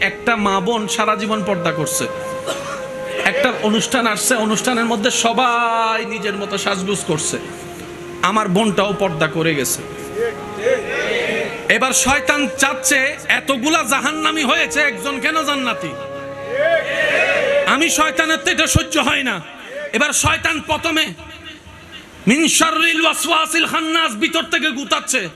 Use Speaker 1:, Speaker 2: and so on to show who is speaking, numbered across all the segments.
Speaker 1: একটা মা বোন সারা জীবন পর্দা করছে। একটা অনুষ্ঠান আসছে, অনুষ্ঠানের মধ্যে সবাই নিজের মতো সাজগুজ করছে। আমার বোনটাও পর্দা করে গেছে। এবার শয়তান চাচ্ছে, এতগুলা জাহান্নামি হয়েছে, একজন কেন জান্নাতি? আমি শয়তানের তো এটা সহ্য হয় না। এবার শয়তান প্রথমে, মিন শাররিল ওয়াসওয়াসিল খান্নাস ভিতর থেকে গুতাচ্ছে।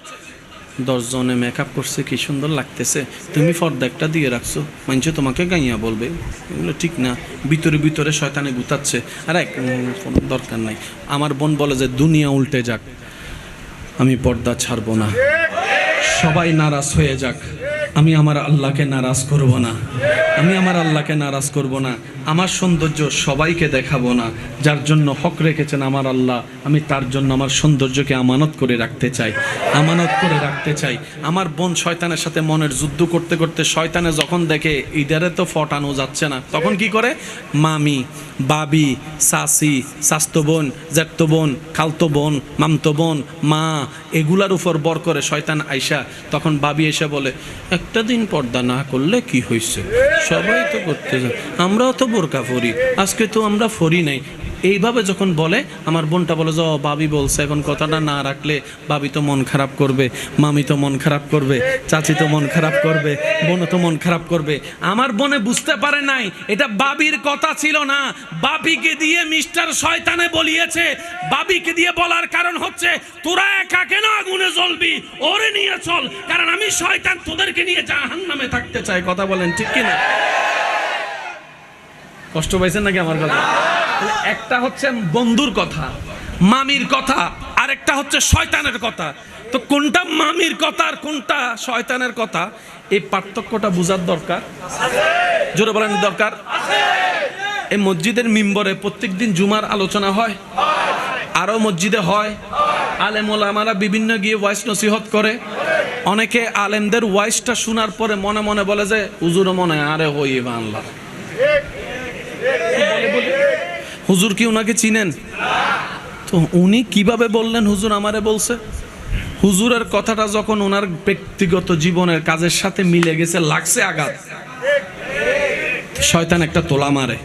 Speaker 1: দশজনে মেকআপ করছে, কি সুন্দর লাগতেছে। তুমি ফর্দা একটা দিয়ে রাখছো। মানুষ তোমাকে গাইয়া বলবে। এগুলো ঠিক না। ভিতরে ভিতরে শয়তানে গুতাচ্ছে। আর, এক দরকার নাই। আমার বোন বলে যে, দুনিয়া উল্টে যাক। আমি পর্দা ছাড়বো না। সবাই নারাজ হয়ে যাক। আমি আমার আল্লাহকে নারাজ করব না। আমি আমার আল্লাহকে নারাজ করব না, আমার সৌন্দর্য সবাইকে দেখাবো না, যার জন্য হক রেখেছেন আমার আল্লাহ, আমি তার জন্য আমার সৌন্দর্যকে আমানত করে রাখতে চাই, আমানত করে রাখতে চাই। আমার বোন শয়তানের সাথে মনের যুদ্ধ করতে করতে শয়তানে যখন দেখে, ইদারে তো ফটানো যাচ্ছে না। তখন কি করে? মামি, বাবি, সাসি, স্বাস্থ্য বোন জ্যাঠত বোন, খালতো বোন, মামতো বোন, মা, এগুলার উপর বর করে শয়তান আইসা তখন বাবি এসে বলে, একটা দিন পর্দা না করলে কি হয়েছে সবাই তো করতে আমরাও তো বোরকা ফরি আজকে তো আমরা ফরি নাই। এইভাবে যখন বলে আমার বোনটা বলে যে "ও, বাবি বলছে এখন কথাটা না রাখলে বাবি তো মন খারাপ করবে মামি তো মন খারাপ করবে চাচি তো মন খারাপ করবে বোনও তো মন খারাপ করবে। আমার বোনে বুঝতে পারে নাই এটা বাবির কথা ছিল না। বাবিকে দিয়ে মিস্টার শয়তানে বলিয়েছে। বাবিকে দিয়ে বলার কারণ হচ্ছে তোরা একা কেন আগুনে জ্বলবি? ওরে নিয়ে চল। কারণ আমি শয়তান তোদেরকে নিয়ে জাহান্নামে থাকতে চাই। কথা বলেন ঠিক কিনা? কষ্ট পাইছেন নাকি আমার কথা? একটা হচ্ছে বন্ধুর কথা, মামির কথা, আরেকটা হচ্ছে শয়তানের কথা। তো কোনটা মামির কথা আর কোনটা শয়তানের কথা, এই পার্থক্যটা বোঝার দরকার। জোরে বলেন, দরকার। এই মসজিদের মিম্বরে প্রত্যেকদিন জুমার আলোচনা হয়, আরও মসজিদে হয়। আলেম ওলামারা বিভিন্ন গিয়ে ওয়াইস নসিহত করে। অনেকে আলেমদের ওয়াইসটা শোনার পরে মনে মনে বলে যে উজুরও মনে আরে হই বাংলা হুজুর কি ওনাকে চিনেন? তো উনি কীভাবে বললেন হুজুর আমারে বলছে? হুজুরের কথাটা যখন ওনার ব্যক্তিগত জীবনের কাজের সাথে মিলে গেছে, লাগছে আঘাত। শয়তান একটা তোলা মারে।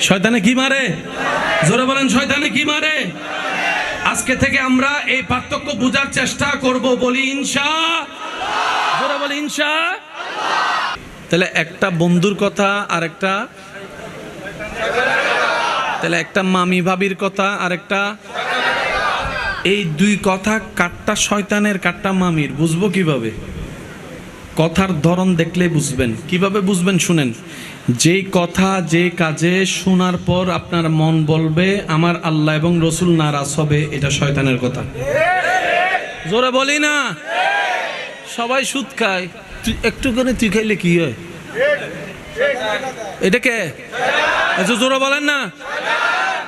Speaker 1: শয়তানে কি মারে? জোরে বলেন, শয়তানে কি মারে? আজকে থেকে আমরা এই পার্থক্য বোঝার চেষ্টা করব বলি ইনশা। জোরে বলি ইনশা। তাহলে একটা বন্ধুর কথা আর একটা তাহলে একটা মামি ভাবির কথা আর একটা এই দুই কথা কাটটা শয়তানের কাটটা মামির, বুঝব কীভাবে? কথার ধরন দেখলে বুঝবেন। কীভাবে বুঝবেন শুনেন? যেই কথা যে কাজে শোনার পর আপনার মন বলবে, আমার আল্লাহ এবং রসুল নারাজ হবে, এটা শয়তানের কথা। জোরে বলি না? সবাই সুদ খায়। তুই একটু করে তুই খাইলে কি হয়? এটা কে? জোরে বলেন না।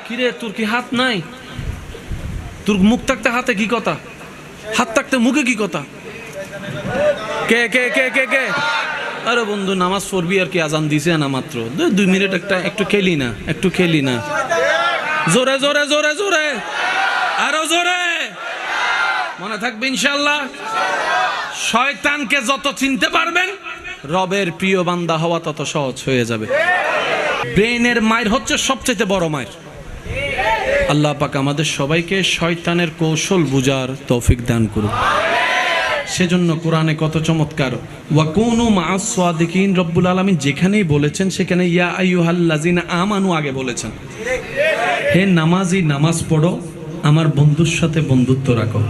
Speaker 1: কিরে, তোর কি হাত নাই? তোর মুখ থাকতে হাতে কি কথা? হাত থাকতে মুখে কি কথা? কে কে কে কে কে? আরে বন্ধু, নামাজ পড়বি আর কি, আজান দিছে না মাত্র। দুই মিনিট একটা, একটু খেলি না, একটু খেলি না। জোরে জোরে জোরে জোরে। আরও জোরে। মনে থাকবে ইনশাল্লাহ শয়তানকে যত চিনতে পারবেন রবের প্রিয় বান্দা হওয়া তত সহজ হয়ে যাবে। ব্রেনের মায়ের হচ্ছে সবচেয়ে বড় মায়ের। আল্লাহ পাক আমাদের সবাইকে শয়তানের কৌশল বুজার তৌফিক দান করুন সেজন্য কোরআনে কত চমৎকার ওয়াকুনু মাআস সাদিকিন রব্বুল আলামিন যেখানেই বলেছেন সেখানে ইয়া আইয়ুহাল্লাযিনা আমানু আগে বলেছেন। হে নামাজি, নামাজ পড়ো, আমার বন্ধুর সাথে বন্ধুত্ব রাখো।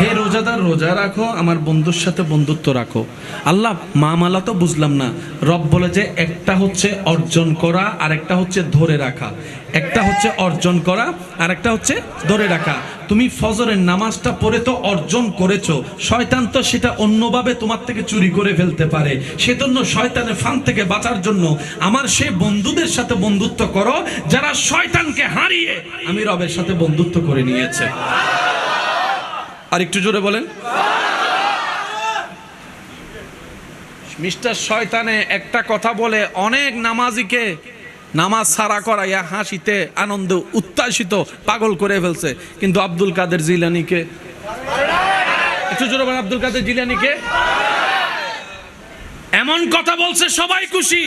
Speaker 1: হে রোজাদার, রোজা রাখো, আমার বন্ধুর সাথে বন্ধুত্ব রাখো। আল্লাহ, মামালা তো বুঝলাম না। রব বলে যে একটা হচ্ছে অর্জন করা আর একটা হচ্ছে ধরে রাখা। একটা হচ্ছে অর্জন করা আর একটা হচ্ছে ধরে রাখা। তুমি ফজরের নামাজটা পড়ে তো অর্জন করেছ। শয়তান তো সেটা অন্যভাবে তোমার থেকে চুরি করে ফেলতে পারে। সেজন্য শয়তানের ফান থেকে বাঁচার জন্য আমার সেই বন্ধুদের সাথে বন্ধুত্ব করো, যারা শয়তানকে হারিয়ে আমি রবের সাথে বন্ধুত্ব করে নিয়েছে। আর একটু জোরে বলেন। মিস্টার শয়তানে একটা কথা বলে অনেক নামাজিকে নামাজ সারা করাইয়া হাসিতে, আনন্দ উত্তাসিত, পাগল করে ফেলছে। কিন্তু আব্দুল কাদের জিলানিকে একটু জোরে বলেন, আব্দুল কাদের জিলানিকে। এমন কথা বলছে সবাই খুশি।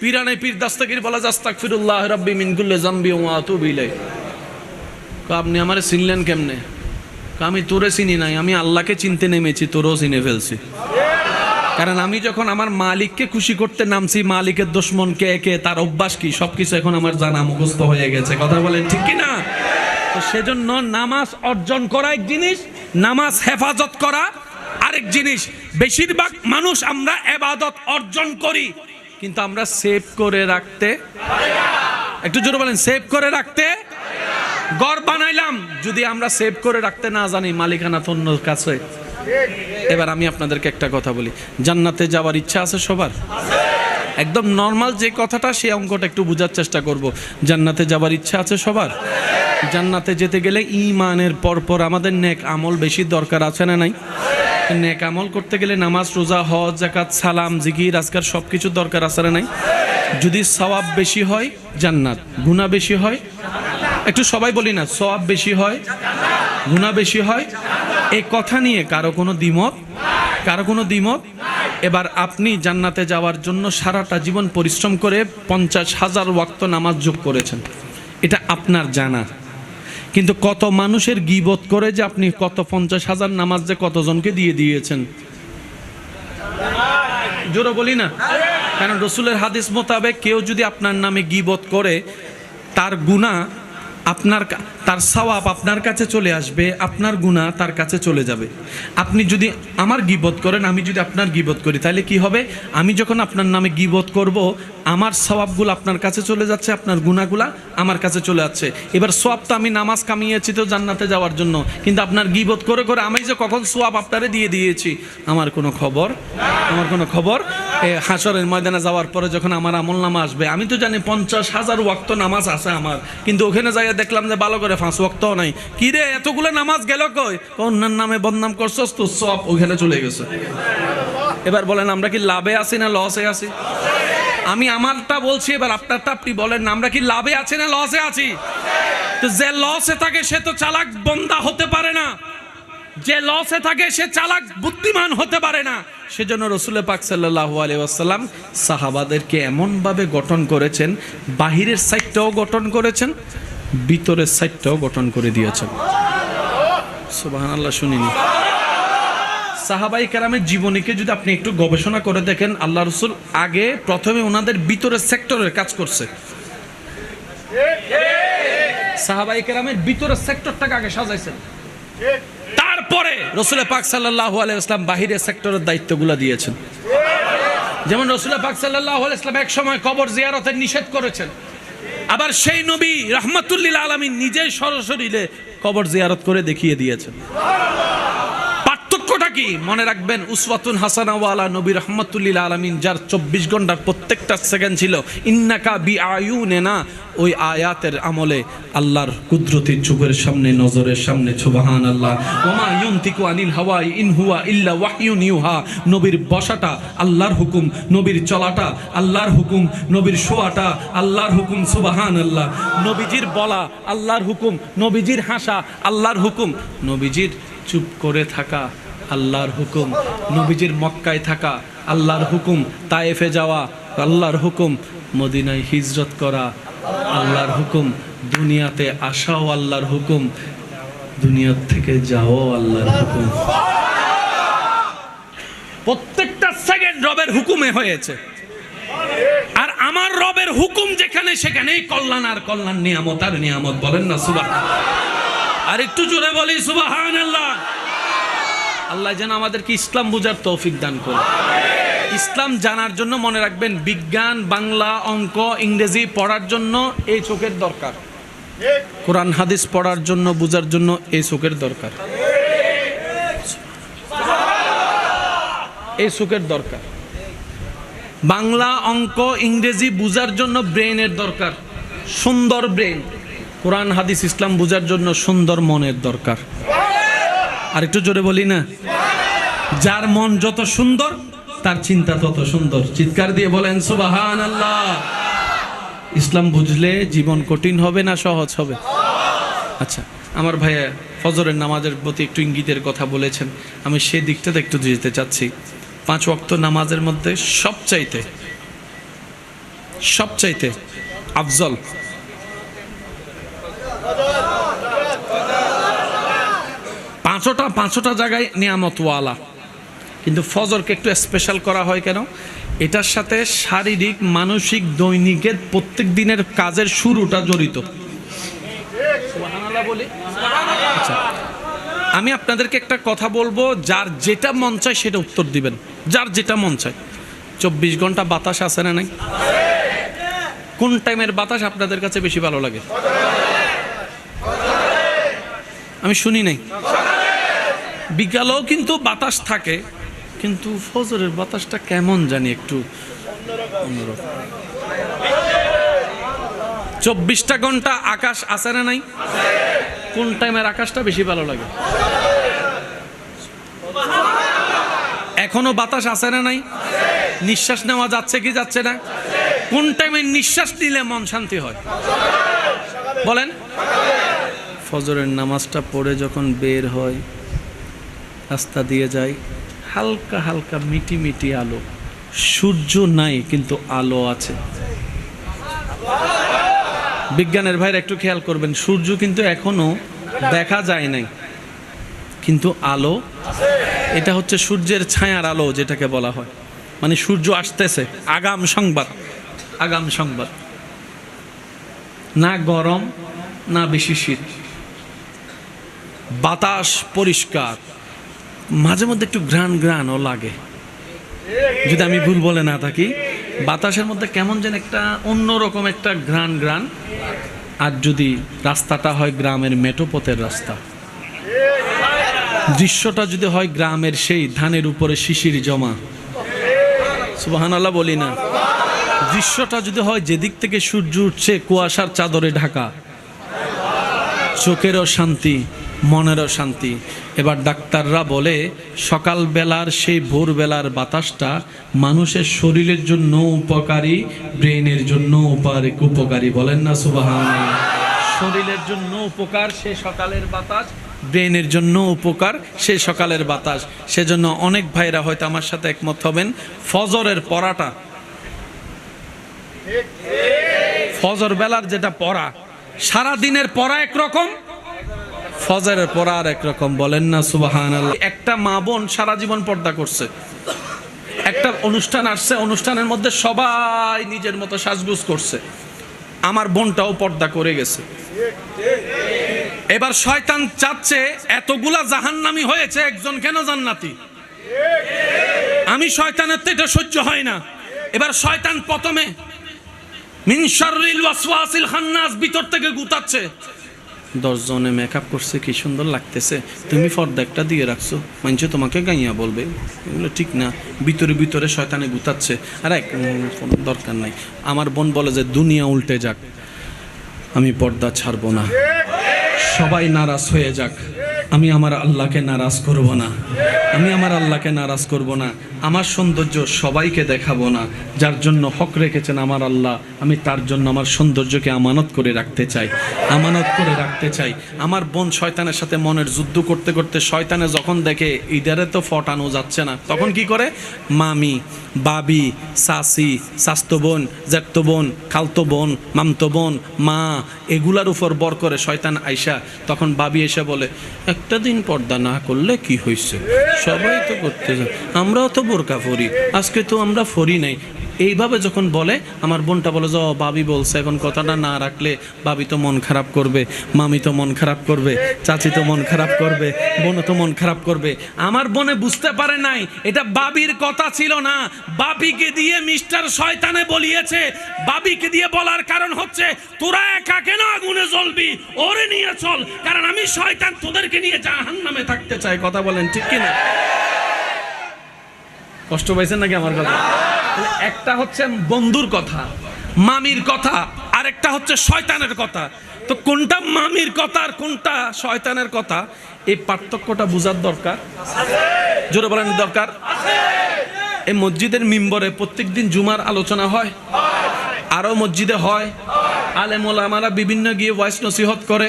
Speaker 1: পিরানে পীর দাস্তাকির বলা জাস্তাক ফিরুল্লাহ রব্বি মিনকুল্লে জাম্বি ওয়া আতুবু ইলাই আপনি আমারে চিনলেন কেমনে? আমি তোরে চিনি নাই, আমি আল্লাহকে চিনতে নেমেছি, তোরও চিনে ফেলছি। কারণ আমি যখন আমার মালিককে খুশি করতে নামছি, মালিকের দুশ্মন কে কে, তার অভ্যাস কি, সবকিছু এখন আমার জানা মুখস্থ হয়ে গেছে। কথা বলেন ঠিক কি না? তো সেজন্য নামাজ অর্জন করা এক জিনিস, নামাজ হেফাজত করা আরেক জিনিস। বেশিরভাগ মানুষ আমরা এবাদত অর্জন করি, কিন্তু আমরা সেভ করে রাখতে একটু জোরে বলেন, সেভ করে রাখতে গড় বানাইলাম। যদি আমরা সেভ করে রাখতে না জানি, মালিকানা তো কাছে এবার আমি আপনাদেরকে একটা কথা বলি। জান্নাতে যাওয়ার ইচ্ছা আছে সবার? একদম নর্মাল যে কথাটা সেই অঙ্কটা একটু বোঝার চেষ্টা করব। জান্নাতে যাওয়ার ইচ্ছা আছে সবার? জান্নাতে যেতে গেলে ইমানের পরপর আমাদের নেক আমল বেশি দরকার আছে না নাই? নেক আমল করতে গেলে নামাজ, রোজা, হজ, জাকাত, সালাম, জিকির, আজকার সব কিছু দরকার আছে না নাই? যদি সওয়াব বেশি হয়, জান্নাত। গুণা বেশি হয় একটু সবাই বলি না সব বেশি হয় গুণা বেশি হয়। এই কথা নিয়ে কারও কোনো দ্বিমত, কারও কোনো দ্বিমত। এবার আপনি জান্নাতে যাওয়ার জন্য সারাটা জীবন পরিশ্রম করে পঞ্চাশ হাজার ওয়াক্ত নামাজ যোগ করেছেন। এটা আপনার জানা। কিন্তু কত মানুষের গিবত করে যে আপনি কত পঞ্চাশ হাজার নামাজ যে কতজনকে দিয়ে দিয়েছেন। জোরে বলি না? কারণ রসুলের হাদিস মোতাবেক কেউ যদি আপনার নামে গিবত করে, তার গুণা আপনার তার সওয়াব আপনার কাছে চলে আসবে, আপনার গুণা তার কাছে চলে যাবে। আপনি যদি আমার গিবত করেন, আমি যদি আপনার গিবত করি, তাহলে কি হবে? আমি যখন আপনার নামে গিবত করব, আমার সওয়াবগুলো আপনার কাছে চলে যাচ্ছে, আপনার গুণাগুলা আমার কাছে চলে যাচ্ছে এবার সোয়াব তো আমি নামাজ কামিয়েছি তো জান্নাতে যাওয়ার জন্য, কিন্তু আপনার গিবত করে করে আমি যে কখন সোয়াব আপনারে দিয়ে দিয়েছি, আমার কোনো খবর? আমার কোনো খবর? হাসরের ময়দানে যাওয়ার পরে যখন আমার আমল নামা আসবে, আমি তো জানি পঞ্চাশ হাজার ওয়াক্ত নামাজ আছে আমার, কিন্তু ওখানে যাইয়া দেখলাম যে ভালো করে পাঁচ ওয়াক্তও নাই। কি রে, এতগুলো নামাজ গেল কই? অন্যান্য নামে বদনাম করছস তো, সব ওখানে চলে গেছে। এবার বলেন, আমরা কি লাভে আছি না লসে আছি? আমি আমারটা বলছি, এবার আপনারটা আপনি বলেন আমরা কি লাভে আছি না লসে আছি? তো যে লসে থাকে সে তো চালাক বন্দা হতে পারে না। যে লসে থাকে সে চালাক বুদ্ধিমান হতে পারে না। সেজন্য রসুল পাক সাল্লাহু আলি আসাল্লাম সাহাবাদেরকে এমনভাবে গঠন করেছেন, বাহিরের সাইডটাও গঠন করেছেন ভিতরের সাইডটাও গঠন করে দিয়েছেন। সুবাহান আল্লাহ শুনিনি। সাহাবাই কেরামের জীবনীকে যদি আপনি একটু গবেষণা করে দেখেন, আল্লাহ রসুল আগে প্রথমে ওনাদের ভিতরের সেক্টরের কাজ করছে। সাহাবাই কেরামের ভিতরের সেক্টরটাকে আগে সাজাইছেন। তারপরে রসুল পাক সাল্লাহ আলাইসলাম বাহিরের সেক্টরের দায়িত্বগুলো দিয়েছেন। যেমন রসুল পাক সাল্লাহ আলাইসলাম এক সময় কবর জিয়ারতের নিষেধ করেছেন। আবার সেই নবী রহমতুল্লিল আলমী নিজেই সরাসরি কবর জিয়ারত করে দেখিয়ে দিয়েছেন। কি? মনে রাখবেন, উসওয়াতুন হাসানাওয়ালা নবী রহমতুল্লিল আলমিন, যার চব্বিশ ঘণ্টার প্রত্যেকটা সেকেন্ড ছিল, ইন্নাকা বি আয়ু নেনা ওই আয়াতের আমলে আল্লাহর কুদরতির চোখের সামনে, নজরের সামনে সুবাহান আল্লাহ ওমা ইউনতিকু আনিল হাওয়াই ইন হুয়া ইল্লা ওয়াহিউন ইউহা। নবীর বসাটা আল্লাহর হুকুম, নবীর চলাটা আল্লাহর হুকুম, নবীর শোয়াটা আল্লাহর হুকুম সুবাহান আল্লাহ নবীজির বলা আল্লাহর হুকুম, নবীজির হাসা আল্লাহর হুকুম, নবীজির চুপ করে থাকা আল্লাহর হুকুম। নবীজির মক্কায় থাকা আল্লাহর হুকুম, তায়েফে যাওয়া আল্লাহর হুকুম, মদিনায় হিজরত করা আল্লাহর হুকুম, দুনিয়াতে আসাও আল্লাহর হুকুম দুনিয়ার থেকে যাও আল্লাহর হুকুম। প্রত্যেকটা সেকেন্ড রবের হুকুমে হয়েছে। আর আমার রবের হুকুম যেখানে, সেখানেই কল্যাণ আর কল্যাণ, নিয়ামত আর নিয়ামত বলেন না সুবাহ আর একটু জোরে বলি সুবাহান আল্লাহ আল্লাহ যেন আমাদেরকে ইসলাম বোঝার তৌফিক দান করে ইসলাম জানার জন্য মনে রাখবেন, বিজ্ঞান, বাংলা, অঙ্ক, ইংরেজি পড়ার জন্য এই চোখের দরকার। কোরআন, হাদিস পড়ার জন্য, বোঝার জন্য এই চোখের দরকার। এই চোখের দরকার। বাংলা, অঙ্ক, ইংরেজি বোঝার জন্য ব্রেনের দরকার, সুন্দর ব্রেন কোরআন, হাদিস, ইসলাম বোঝার জন্য সুন্দর মনের দরকার। আর একটু জোরে বলি না? যার মন যত সুন্দর, তার চিন্তা তত সুন্দর। চিৎকার দিয়ে বলেন সুবাহান আল্লাহ ইসলাম বুঝলে জীবন কঠিন হবে না সহজ হবে? আচ্ছা আমার ভাইয়া ফজরের নামাজের প্রতি একটু ইঙ্গিতের কথা বলেছেন। আমি সেই দিকটাতে একটু যেতে চাচ্ছি। পাঁচ ওয়াক্ত নামাজের মধ্যে সবচাইতে সবচাইতে আফজল পাঁচটা পাঁচটা জায়গায় নিয়ামতওয়ালা। কিন্তু ফজরকে একটু স্পেশাল করা হয় কেন? এটার সাথে শারীরিক মানসিক দৈনিকের প্রত্যেক দিনের কাজের শুরুটা জড়িত। আচ্ছা, আমি আপনাদেরকে একটা কথা বলব যার যেটা মন চায় সেটা উত্তর দিবেন। যার যেটা মন চায়। চব্বিশ ঘণ্টা বাতাস আছে না নাই? কোন টাইমের বাতাস আপনাদের কাছে বেশি ভালো লাগে? আমি শুনি নাই। বিকালেও কিন্তু বাতাস থাকে, কিন্তু ফজরের বাতাসটা কেমন জানি একটু চব্বিশটা ঘণ্টা আকাশ আছে না নাই? কোন টাইমের আকাশটা বেশি ভালো লাগে? এখনও বাতাস আছে না নাই? নিঃশ্বাস নেওয়া যাচ্ছে কি যাচ্ছে না? কোন টাইমে নিঃশ্বাস নিলে মন শান্তি হয়? বলেন। ফজরের নামাজটা পড়ে যখন বের হয় রাস্তা দিয়ে যায় হালকা হালকা মিটি মিটি আলো। সূর্য নাই, কিন্তু আলো আছে। বিজ্ঞানের ভাইরা একটু খেয়াল করবেন, সূর্য কিন্তু এখনও দেখা যায় নাই, কিন্তু আলো, এটা হচ্ছে সূর্যের ছায়ার আলো যেটাকে বলা হয়। মানে সূর্য আসতেছে, আগাম সংবাদ আগাম সংবাদ। না গরম, না বেশি শীত। বাতাস পরিষ্কার। মাঝে মধ্যে একটু ঘ্রাণ ঘ্রাণও লাগে। যদি আমি ভুল বলে না থাকি, বাতাসের মধ্যে কেমন যেন একটা অন্যরকম একটা ঘ্রাণ ঘ্রাণ। আর যদি রাস্তাটা হয় গ্রামের মেটোপথের রাস্তা। দৃশ্যটা যদি হয় গ্রামের সেই ধানের উপরে শিশির জমা। সুবাহানাল্লাহ বলি না। দৃশ্যটা যদি হয় যেদিক থেকে সূর্য উঠছে কুয়াশার চাদরে ঢাকা। চোখেরও শান্তি। মনেরও শান্তি। এবার ডাক্তাররা বলে, সকালবেলার সেই ভোরবেলার বাতাসটা মানুষের শরীরের জন্য উপকারী ব্রেনের জন্য উপকারী বলেন না সুবাহান শরীরের জন্য উপকার সে সকালের বাতাস ব্রেনের জন্য উপকার সে সকালের বাতাস। সেজন্য অনেক ভাইরা হয়তো আমার সাথে একমত হবেন, ফজরের পড়াটা। ফজর বেলার যেটা পড়া সারা দিনের পড়া একরকম ফজরের পর আর একরকম বলেন না সুবাহান একটা মা বোন সারা জীবন পর্দা করছে। একটা অনুষ্ঠান আসছে, অনুষ্ঠানের মধ্যে সবাই নিজের মতো সাজগুজ করছে। আমার বোনটাও পর্দা করে গেছে। এবার শয়তান চাচ্ছে, এতগুলা জাহান্নামি হয়েছে, একজন কেন জান্নাতি? আমি শয়তানের তো এটা সহ্য হয় না। এবার শয়তান প্রথমে মিনশারিল ওয়াসওয়াসিল খান্নাস ভিতর থেকে গুতাচ্ছে। দশজনে মেকআপ করছে, কি সুন্দর লাগতেছে। তুমি ফর্দা একটা দিয়ে রাখছো। মানছে তোমাকে গাইয়া বলবে। এগুলো ঠিক না। ভিতরে ভিতরে শয়তানে গুতাচ্ছে। আর এক কোনো দরকার নাই। আমার বোন বলে যে, দুনিয়া উল্টে যাক। আমি পর্দা ছাড়বো না। সবাই নারাজ হয়ে যাক। আমি আমার আল্লাহকে নারাজ করব না। আমি আমার আল্লাহকে নারাজ করব না। আমার সৌন্দর্য সবাইকে দেখাবো না, যার জন্য হক রেখেছেন আমার আল্লাহ। আমি তার জন্য আমার সৌন্দর্যকে আমানত করে রাখতে চাই, আমানত করে রাখতে চাই। আমার বোন শয়তানের সাথে মনের যুদ্ধ করতে করতে শয়তানে যখন দেখে, ইদারে তো ফটানো যাচ্ছে না। তখন কি করে? মামি, বাবি, সাসি, স্বাস্থ্য বোন জ্যাঠতো বোন, খালতো বোন, মামতো বোন, মা, এগুলার উপর বর করে শয়তান আইসা তখন বাবি এসে বলে, একটা দিন পর্দা না করলে কি হয়েছে সবাই তো করতে আমরাও তো বোরকা ফরি? আজকে তো আমরা ফরি নাই। এইভাবে যখন বলে আমার বোনটা বলে যে "ও, বাবি বলছে এখন কথাটা না রাখলে বাবি তো মন খারাপ করবে মামি তো মন খারাপ করবে চাচি তো মন খারাপ করবে বোনও তো মন খারাপ করবে। আমার বোনে বুঝতে পারে নাই এটা বাবির কথা ছিল না। বাবিকে দিয়ে মিস্টার শয়তানে বলিয়েছে বাবিকে দিয়ে বলার কারণ হচ্ছে তোরা একা কেন আগুনে জ্বলবি? ওরে নিয়ে চল। কারণ আমি শয়তান তোদেরকে নিয়ে জাহান্নামে থাকতে চাই কথা বলেন ঠিক কিনা? কষ্ট পাইছেন নাকি আমার কথা? একটা হচ্ছে বন্ধুর কথা, মামির কথা, আরেকটা হচ্ছে শয়তানের কথা। তো কোনটা মামির কথা আর কোনটা শয়তানের কথা, এই পার্থক্যটা বোঝার দরকার। জোরে বলেন, দরকার। এই মসজিদের মিম্বরে প্রত্যেকদিন জুমার আলোচনা হয়, আরও মসজিদে হয়। আলেম ওলামারা বিভিন্ন গিয়ে ওয়াইস নসিহত করে।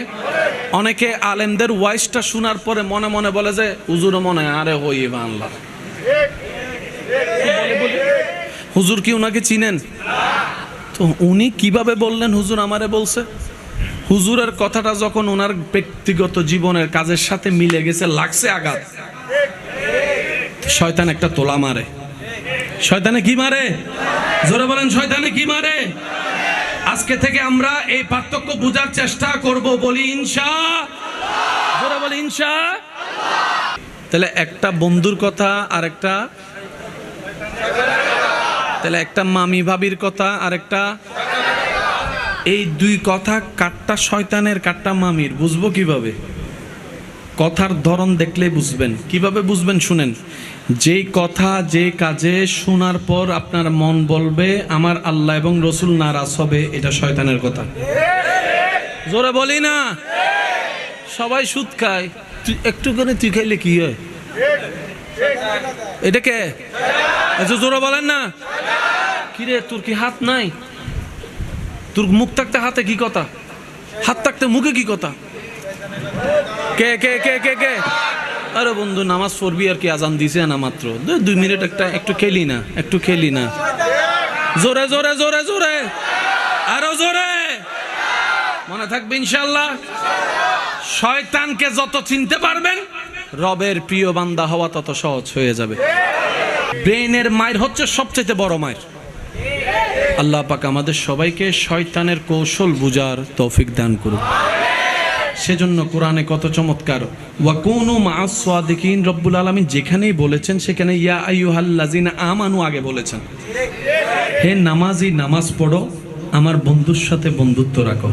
Speaker 1: অনেকে আলেমদের ওয়াইসটা শোনার পরে মনে মনে বলে যে উজুরও মনে আরে হই বাংলা হুজুর কি ওনাকে চিনেন? তো উনি কীভাবে বললেন, হুজুর আমারে বলছে? হুজুরের কথাটা যখন ওনার ব্যক্তিগত জীবনের কাজের সাথে মিলে গেছে, লাগছে আঘাত। শয়তান একটা তোলা মারে। শয়তানে কি মারে? জোরে বলেন, শয়তানে কি মারে? আজকে থেকে আমরা এই পার্থক্য বোঝার চেষ্টা করব বলি ইনশা। জোরে বলি ইনশা। তাহলে একটা বন্ধুর কথা আর একটা তাহলে একটা মামি ভাবির কথা আর একটা এই দুই কথা কাটটা শয়তানের, কাটটা মামির, বুঝব কীভাবে? কথার ধরন দেখলে বুঝবেন। কীভাবে বুঝবেন শুনেন? যেই কথা যে কাজে শোনার পর আপনার মন বলবে, আমার আল্লাহ এবং রসুল নারাজ হবে, এটা শয়তানের কথা। জোরে বলি না? সবাই সুদ খায়। তুই একটুখানি তুই খাইলে কি হয়? এটা কে? আচ্ছা জোরে বলেন না? কিরে, তোর কি হাত নাই? তোর মুখ থাকতে হাতে কি কথা? হাত থাকতে মুখে কি কথা? কে কে কে কে কে? আরে বন্ধু, নামাজ পড়বি আর কি, আজান দিছে না মাত্র। দুই মিনিট একটা, একটু খেলি না, একটু খেলি না। জোরে জোরে জোরে জোরে। আরও জোরে। মনে থাকবে ইনশাল্লাহ শয়তানকে যত চিনতে পারবেন, রবের প্রিয় বান্দা হওয়া তত সহজ হয়ে যাবে। ব্রেনের মায়ের হচ্ছে সবচেয়ে বড় মায়ের। আল্লাহ পাক আমাদের সবাইকে শয়তানের কৌশল বুজার তৌফিক দান করুক। সেজন্য কোরআনে কত চমৎকার, ওয়াকুনু মাআস সাদিকিন রব্বুল আলামিন যেখানেই বলেছেন সেখানে ইয়া আইয়ুহাল্লাযিনা আমানু আগে বলেছেন। হে নামাজি, নামাজ পড়ো, আমার বন্ধুর সাথে বন্ধুত্ব রাখো।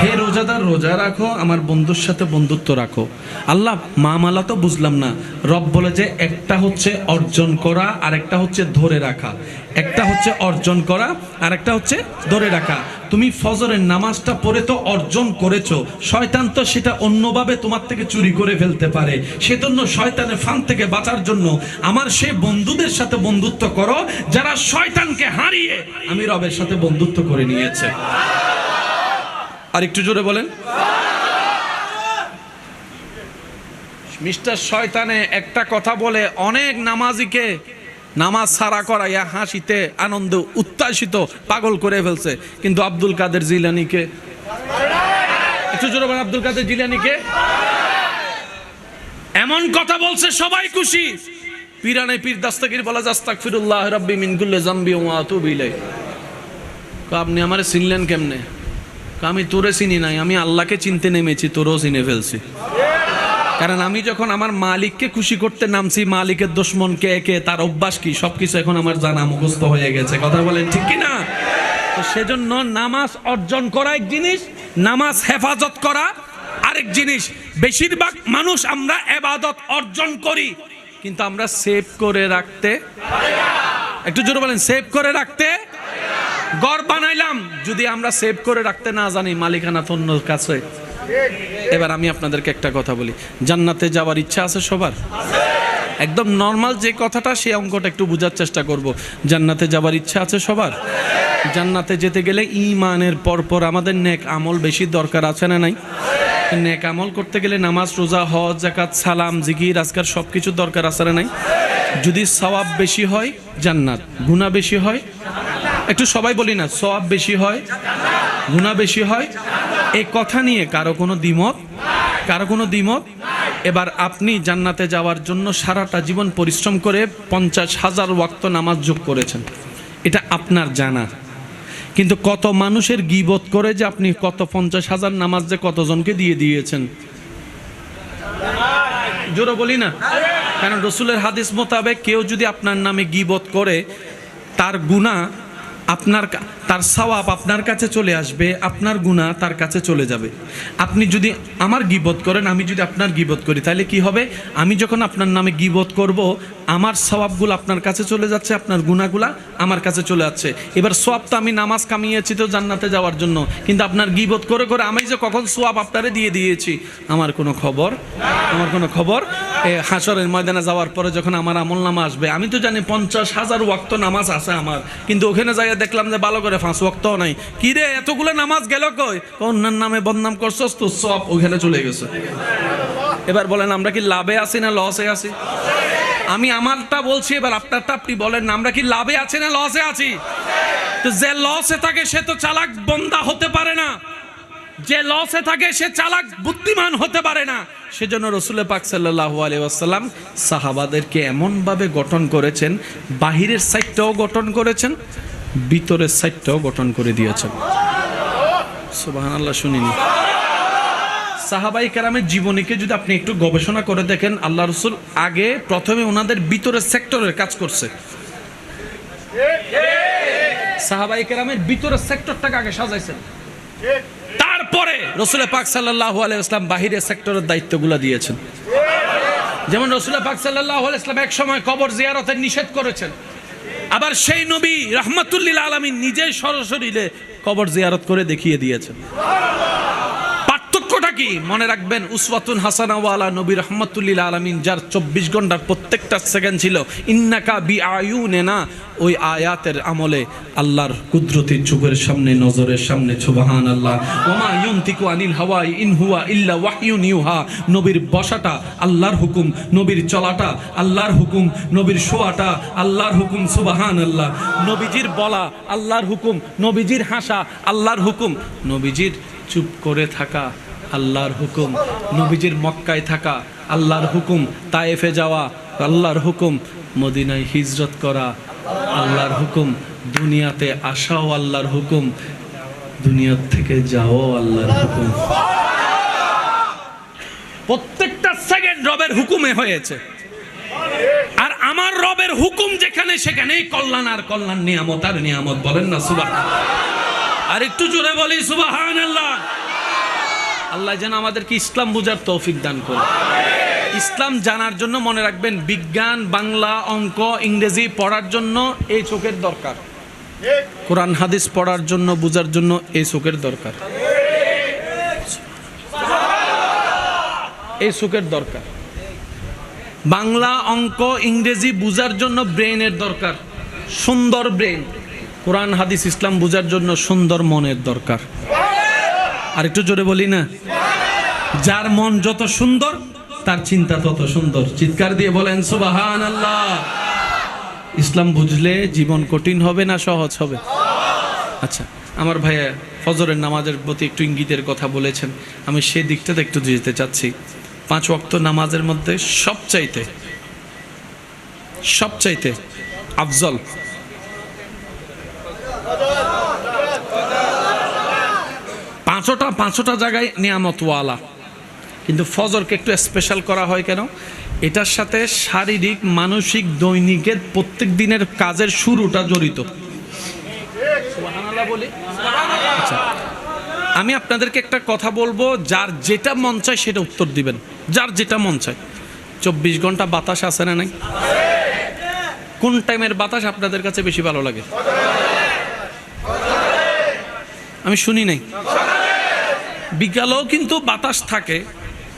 Speaker 1: হে রোজাদার, রোজা রাখো, আমার বন্ধুর সাথে বন্ধুত্ব রাখো। আল্লাহ, মামালা তো বুঝলাম না। রব বলে যে একটা হচ্ছে অর্জন করা আর একটা হচ্ছে ধরে রাখা। একটা হচ্ছে অর্জন করা আর একটা হচ্ছে ধরে রাখা। তুমি ফজরের নামাজটা পড়ে তো অর্জন করেছ। শয়তান তো সেটা অন্যভাবে তোমার থেকে চুরি করে ফেলতে পারে। সেজন্য শয়তানের ফান থেকে বাঁচার জন্য আমার সেই বন্ধুদের সাথে বন্ধুত্ব করো, যারা শয়তানকে হারিয়ে আমি রবের সাথে বন্ধুত্ব করে নিয়েছে। আর একটু জোরে বলেন। মিস্টার শয়তানে একটা কথা বলে অনেক নামাজিকে নামাজ সারা করাইয়া হাসিতে, আনন্দ উত্তাসিত পাগল করে ফেলছে। কিন্তু আব্দুল কাদের জিলানিকে একটু জোরে বলেন, আব্দুল কাদের জিলানিকে। এমন কথা বলছে সবাই খুশি। পিরানে পীর দাস্তাকির বলা জাস্তাক ফিরুল্লাহ রব্বি মিন কুল্লি জামবি ওয়া আতুবু ইলাই তো আপনি আমারে চিনলেন কেমনে? আমি তোরে চিনি নাই, আমি আল্লাহকে চিনতে নেমেছি, তোরও চিনে ফেলছি। কারণ আমি যখন আমার মালিককে খুশি করতে নামছি, মালিকের দুশ্মন কে কে, তার অভ্যাস কি, সবকিছু এখন আমার জানা মুখস্থ হয়ে গেছে। কথা বলেন ঠিক কি না তো সেজন্য নামাজ অর্জন করা এক জিনিস, নামাজ হেফাজত করা আরেক জিনিস। বেশিরভাগ মানুষ আমরা এবাদত অর্জন করি, কিন্তু আমরা সেভ করে রাখতে একটু জোরে বলেন, সেভ করে রাখতে গড় বানাইলাম। যদি আমরা সেভ করে রাখতে না জানি, মালিকানা তো অন্য কাছে। এবার আমি আপনাদেরকে একটা কথা বলি। জান্নাতে যাওয়ার ইচ্ছা আছে সবার? একদম নর্মাল যে কথাটা সেই অঙ্কটা একটু বোঝার চেষ্টা করব। জান্নাতে যাওয়ার ইচ্ছা আছে সবার? জান্নাতে যেতে গেলে ইমানের পরপর আমাদের নেক আমল বেশি দরকার আছে না নাই? নেক আমল করতে গেলে নামাজ, রোজা, হজ জাকাত সালাম, জিকির, আজকার সব কিছু দরকার আছে না নাই? যদি সওয়াব বেশি হয়, জান্নাত। গুণা বেশি হয় একটু সবাই বলি না, সব বেশি হয় গুণা বেশি হয়। এই কথা নিয়ে কারও কোনো দ্বিমত, কারও কোনো দ্বিমত? এবার আপনি জান্নাতে যাওয়ার জন্য সারাটা জীবন পরিশ্রম করে পঞ্চাশ হাজার ওয়াক্ত নামাজ যোগ করেছেন। এটা আপনার জানা। কিন্তু কত মানুষের গিবত করে যে আপনি কত পঞ্চাশ হাজার নামাজ যে কতজনকে দিয়ে দিয়েছেন। জোরে বলি না? কারণ রসুলের হাদিস মোতাবেক কেউ যদি আপনার নামে গিবত করে, তার গুণা আপনার তার সওয়াব আপনার কাছে চলে আসবে, আপনার গুণা তার কাছে চলে যাবে। আপনি যদি আমার গিবত করেন, আমি যদি আপনার গিবত করি, তাহলে কি হবে? আমি যখন আপনার নামে গিবত করব, আমার সওয়াবগুলো আপনার কাছে চলে যাচ্ছে, আপনার গুণাগুলা আমার কাছে চলে যাচ্ছে এবার সোয়াব তো আমি নামাজ কামিয়েছি তো জান্নাতে যাওয়ার জন্য, কিন্তু আপনার গিবত করে করে আমি যে কখন সোয়াব আপনারে দিয়ে দিয়েছি, আমার কোনো খবর? আমার কোনো খবর? হাসরের ময়দানে যাওয়ার পরে যখন আমার আমল নামা আসবে, আমি তো জানি পঞ্চাশ হাজার ওয়াক্ত নামাজ আছে আমার, কিন্তু ওখানে যাইয়া দেখলাম যে ভালো করে ফাঁস ওয়াক্তও নাই। কি রে এতগুলো নামাজ গেল কই? অন্যান্য নামে বদনাম করছস তো সব ওখানে চলে গেছে। এবার বলেন, আমরা কি লাভে আছি না লসে আছি? আমি আমারটা বলছি, এবার আপনারটা আপনি বলেন, আমরা কি লাভে আছি না লসে আছি? তো যে লসে থাকে, সে তো চালাক বন্দা হতে পারে না। যে লসে থাকে, সে চালাক বুদ্ধিমান হতে পারে না। সেজন্য রসুল পাক সাল্লাহ আলিয়াল্লাম সাহাবাদেরকে এমনভাবে গঠন করেছেন, বাহিরের সাইডটাও গঠন করেছেন ভিতরের সাইডটাও গঠন করে দিয়েছেন সুবাহান আল্লাহ শুনিনি। সাহাবাই কারামের জীবনীকে যদি আপনি একটু গবেষণা করে দেখেন, আল্লাহ রসুল আগে প্রথমে ওনাদের ভিতরের সেক্টরের কাজ করছে। সাহাবাই কেরামের ভিতরের সেক্টরটাকে আগে সাজাইছেন। তারপরে রসুল পাক সাল্লাহ আলাইসলাম বাহিরের সেক্টরের দায়িত্বগুলো দিয়েছেন। যেমন রসুল পাক সাল্লাহ আলাইসলাম এক সময় কবর জিয়ারতের নিষেধ করেছেন। আবার সেই নবী রহমতুল্লিল আলমী নিজেই সরাসরি কবর জিয়ারত করে দেখিয়ে দিয়েছেন। কি? মনে রাখবেন, উসওয়াতুন হাসানাওয়ালা নবী রহমতুল্লিল আলমিন, যার চব্বিশ ঘণ্টার প্রত্যেকটা সেকেন্ড ছিল, ইন্নাকা বি আয়ু না ওই আয়াতের আমলে আল্লাহর কুদরতি চোখের সামনে, নজরের সামনে সুবাহান আল্লাহ ওমা ইউনতিকু আনিল হাওয়াই ইন হুয়া ইল্লা ওয়াহয়ুন ইউহা। নবীর বসাটা আল্লাহর হুকুম, নবীর চলাটা আল্লাহর হুকুম, নবীর শোয়াটা আল্লাহর হুকুম সুবাহান আল্লাহ নবীজির বলা আল্লাহর হুকুম, নবীজির হাসা আল্লাহর হুকুম, নবীজির চুপ করে থাকা আল্লাহর হুকুম। নবীজির মক্কায় থাকা আল্লাহর হুকুম, তায়েফে যাওয়া আল্লাহর হুকুম, মদিনায় হিজরত করা আল্লাহর হুকুম, দুনিয়াতে আসাও আল্লাহর হুকুম, দুনিয়ার থেকে যাও আল্লাহর হুকুম। প্রত্যেকটা সেকেন্ড রবের হুকুমে হয়েছে। আর আমার রবের হুকুম যেখানে, সেখানেই কল্যাণ আর কল্যাণ, নিয়ামত আর নিয়ামত বলেন না সুবাহ আর একটু জোরে বলি সুবাহান আল্লাহ আল্লাহ যেন আমাদেরকে ইসলাম বোঝার তৌফিক দান করে ইসলাম জানার জন্য মনে রাখবেন, বিজ্ঞান, বাংলা, অঙ্ক, ইংরেজি পড়ার জন্য এই চোখের দরকার। কোরআন, হাদিস পড়ার জন্য, বুঝার জন্য এই চোখের দরকার। এই চোখের দরকার। বাংলা, অঙ্ক, ইংরেজি বুঝার জন্য ব্রেনের দরকার, সুন্দর ব্রেন কোরআন, হাদিস, ইসলাম বুঝার জন্য সুন্দর মনের দরকার। আর একটু জোরে বলি না? যার মন যত সুন্দর, তার চিন্তা তত সুন্দর। চিৎকার দিয়ে বলেন সুবাহান আল্লাহ ইসলাম বুঝলে জীবন কঠিন হবে না সহজ হবে? আচ্ছা আমার ভাইয়া ফজরের নামাজের প্রতি একটু ইঙ্গিতের কথা বলেছেন। আমি সেই দিকটাতে একটু যেতে চাচ্ছি। পাঁচ ওয়াক্ত নামাজের মধ্যে সবচাইতে সবচাইতে আফজল পাঁচটা পাঁচটা জায়গায় নিয়ামতওয়ালা। কিন্তু ফজরকে একটু স্পেশাল করা হয় কেন? এটার সাথে শারীরিক মানসিক দৈনিকের প্রত্যেক দিনের কাজের শুরুটা জড়িত। আচ্ছা, আমি আপনাদেরকে একটা কথা বলব যার যেটা মন চায় সেটা উত্তর দিবেন। যার যেটা মন চায়। চব্বিশ ঘণ্টা বাতাস আছে না নাই? কোন টাইমের বাতাস আপনাদের কাছে বেশি ভালো লাগে? আমি শুনি নাই। বিকালেও কিন্তু বাতাস থাকে,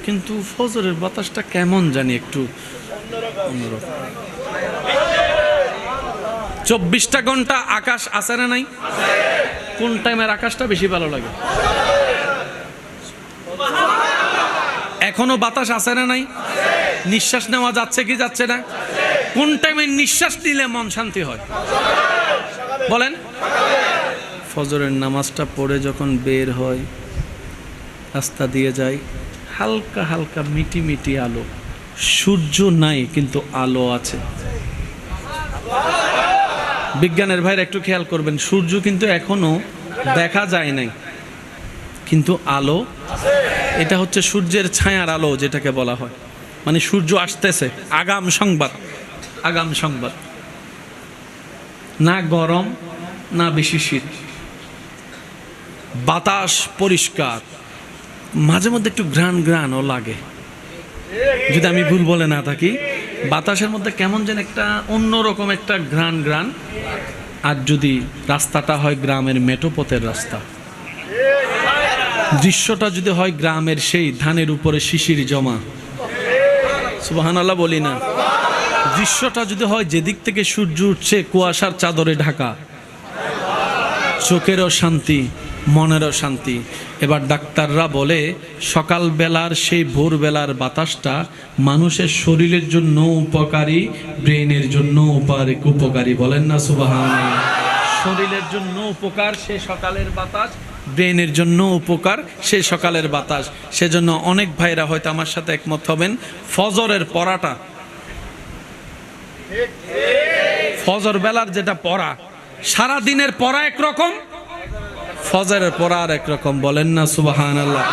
Speaker 1: কিন্তু ফজরের বাতাসটা কেমন জানি একটু চব্বিশটা ঘণ্টা আকাশ আছে না নাই? কোন টাইমের আকাশটা বেশি ভালো লাগে? এখনও বাতাস আছে না নাই? নিঃশ্বাস নেওয়া যাচ্ছে কি যাচ্ছে না? কোন টাইমে নিঃশ্বাস নিলে মন শান্তি হয়? বলেন। ফজরের নামাজটা পড়ে যখন বের হয় রাস্তা দিয়ে যায়। হালকা হালকা মিটি মিটি আলো। সূর্য নাই, কিন্তু আলো আছে। বিজ্ঞানের ভাইরা একটু খেয়াল করবেন, সূর্য কিন্তু এখনও দেখা যায় নাই। কিন্তু আলো, এটা হচ্ছে সূর্যের ছায়ার আলো যেটাকে বলা হয়। মানে সূর্য আসতেছে, আগাম সংবাদ আগাম সংবাদ। না গরম, না বেশি শীত। বাতাস পরিষ্কার। মাঝে মধ্যে একটু গ্রান গ্রানও লাগে। যদি আমি ভুল বলে না থাকি, বাতাসের মধ্যে কেমন যেন একটা অন্যরকম একটা গ্রান গ্রান আর যদি রাস্তাটা হয় গ্রামের মেটোপথের রাস্তা। দৃশ্যটা যদি হয় গ্রামের সেই ধানের উপরে শিশির জমা। সুবাহান আল্লাহ বলি না। দৃশ্যটা যদি হয় যেদিক থেকে সূর্য উঠছে কুয়াশার চাদরে ঢাকা। চোখেরও শান্তি। মনেরও শান্তি। এবার ডাক্তাররা বলে, সকালবেলার সেই ভোরবেলার বাতাসটা মানুষের শরীরের জন্য উপকারী ব্রেনের জন্য উপকারী বলেন না সুবাহান শরীরের জন্য উপকার সে সকালের বাতাস ব্রেনের জন্য উপকার সে সকালের বাতাস। সেজন্য অনেক ভাইরা হয়তো আমার সাথে একমত হবেন, ফজরের পড়াটা। ফজর বেলার যেটা পড়া সারা দিনের পড়া একরকম ফজরের পর আর একরকম বলেন না সুবাহান আল্লাহ